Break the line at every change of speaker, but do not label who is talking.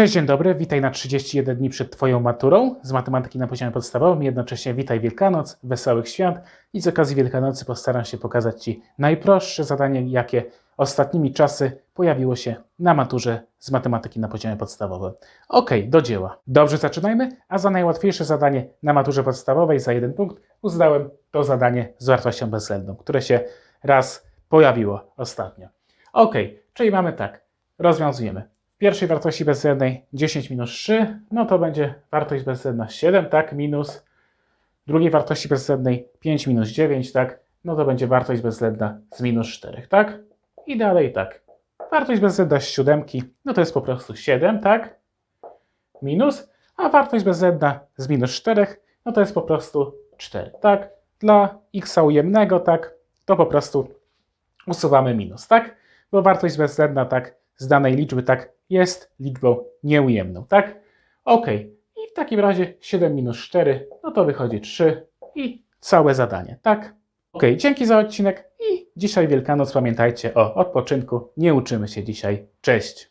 Cześć, dzień dobry, witaj na 31 dni przed Twoją maturą z matematyki na poziomie podstawowym. Jednocześnie witaj Wielkanoc, wesołych świąt i z okazji Wielkanocy postaram się pokazać Ci najprostsze zadanie, jakie ostatnimi czasy pojawiło się na maturze z matematyki na poziomie podstawowym. Ok, do dzieła. Dobrze, zaczynajmy, a za najłatwiejsze zadanie na maturze podstawowej za jeden punkt uznałem to zadanie z wartością bezwzględną, które się raz pojawiło ostatnio. Ok, czyli mamy tak, rozwiązujemy pierwszej wartości bezwzględnej 10 minus 3, no to będzie wartość bezwzględna 7, tak, minus drugiej wartości bezwzględnej 5 minus 9, tak, no to będzie wartość bezwzględna z minus 4, tak, i dalej tak. Wartość bezwzględna z siódemki, no to jest po prostu 7, tak, minus, a wartość bezwzględna z minus 4, no to jest po prostu 4, tak. Dla x ujemnego, tak, to po prostu usuwamy minus, tak, bo wartość bezwzględna, tak, z danej liczby, tak, jest liczbą nieujemną, tak? Ok. I w takim razie 7 minus 4, no to wychodzi 3 i całe zadanie, tak? Ok, dzięki za odcinek i dzisiaj Wielkanoc. Pamiętajcie o odpoczynku. Nie uczymy się dzisiaj. Cześć!